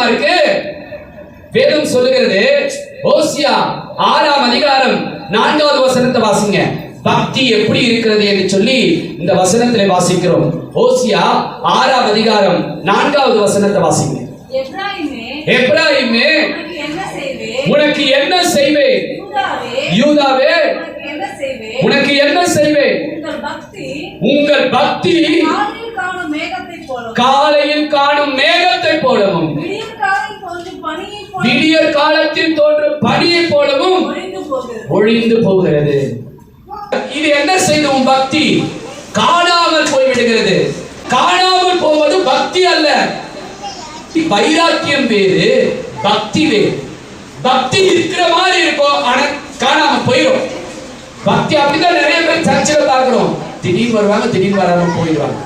தெரியுமா இருக்கு? வேதம் சொல்லுகிறது ஓசியா ஆறாம் அதிகாரம் நான்காவது வசனத்தை வாசிங்க. பக்தி எப்படி இருக்கிறது என்று சொல்லி இந்த வசனத்திலே வாசிக்கிறோம். ஓசியா ஆறாம் அதிகாரம் நான்காவது வசனத்தை வாசிங்க. எப்ராஹிமே உனக்கு என்ன செய்வேன் யூதாவே உனக்கு என்ன செய்வேன் உங்கள் பக்தி காலையில் காணும் மேகத்தை போலவும் பனியை போலவும் ஒழிந்து போகிறது. இது என்ன செய்யும் உன் பக்தி. காணாமல் போய்விடுகிறது. காணாமல் போவது பக்தி அல்ல. வைராக்கியம் வேறு பக்தி வேறு. பக்தி இருக்கிற மாதிரி இருக்கும் ஆனா காணாம போயிடும் பக்தி அப்படிதான் நிறைய பேர் சர்ச்சில் பார்க்கிறோம். திடீர்னு வருவாங்க திடீர்னு வராம போயிடுவாங்க.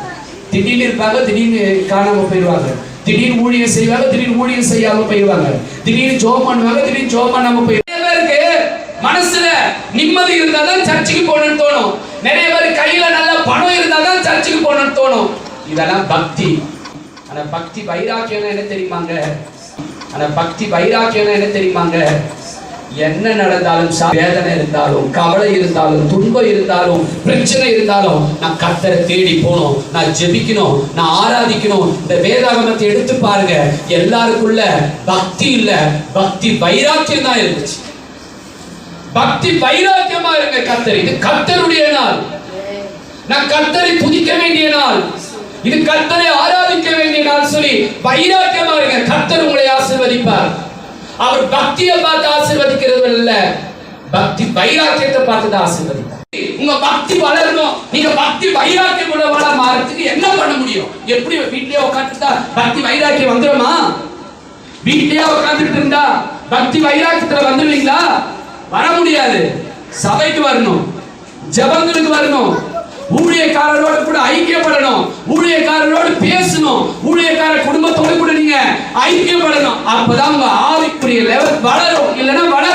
திடீர்னு இருப்பாங்க திடீர்னு காணாம போயிடுவாங்க. திடீர்னு ஊழியம் செய்வாங்க திடீர்னு ஊழியம் செய்யாம போயிடுவாங்க திடீர்னு ஜோம் பண்ணுவாங்க திடீர்னு ஜோம் பண்ணாம போயிடுவாங்க மனசுல நிம்மதி இருந்தாதான் சர்ச்சுக்கு போகணும்னு தோணும். நிறைய பேர் கையில நல்ல பணம் இருந்தாதான் சர்ச்சுக்கு போகணும்னு தோணும். இதெல்லாம் பக்தி. ஆனா பக்தி வைராக்கியம் என்ன தெரியுமாங்க? ஆனா பக்தி வைராக்கியம் என்ன தெரியுமாங்க? என்ன நடந்தாலும் வேதனை இருந்தாலும் கவலை இருந்தாலும் துன்பம் இருந்தாலும் பிரச்சனை இருந்தாலும் நான் கத்தரை தேடி போகணும் நான் ஜெபிக்கணும் நான் ஆராதிக்கணும். இந்த வேதாகமத்தை எடுத்து பாருங்க. எல்லாருக்குள்ள பக்தி இல்ல. பக்தி வைராக்கியம் தான் இருந்துச்சு. பக்தி வைராக்கியமா இருங்க கத்தர் இது கத்தருடைய நாள். நான் கத்தரை துதிக்க வேண்டிய நாள். இது கத்தரை ஆராதிக்க வேண்டிய நாள் சொல்லி வைராக்கியமா இருங்க. கத்தர் உங்களை ஆசிர்வதிப்பார். அவர் பக்தியை பார்த்து ஆசீர்வதிக்கிறது இல்ல. பக்தி வைராக்கியத்தை பார்த்து தான் ஆசீர்வதிப்பார் உங்க பக்தி வளரணும். நீங்க பக்தி வைராக்கியம் உள்ளவங்களா மாறதுக்கு என்ன பண்ண முடியும்? எப்படி வீட்லயே உட்காந்துட்டா பக்தி வைராக்கியம் வந்துருமா? வீட்லயே உட்காந்துட்டு இருந்தா பக்தி வைராக்கியத்துல வந்துடுவீங்களா வர முடியாது. சபைக்கு வரணும். ஜபங்களுக்கு வரணும். ஊழியக்காரரோட கூட ஐக்கியப்படணும். பேசணும் ஊழியக்கார குடும்பத்தோடு கூட நீங்க ஐக்கியப்படணும். அப்பதான் உங்க ஆவிக்குரிய லெவல் வளரும். இல்லைன்னா வளரும்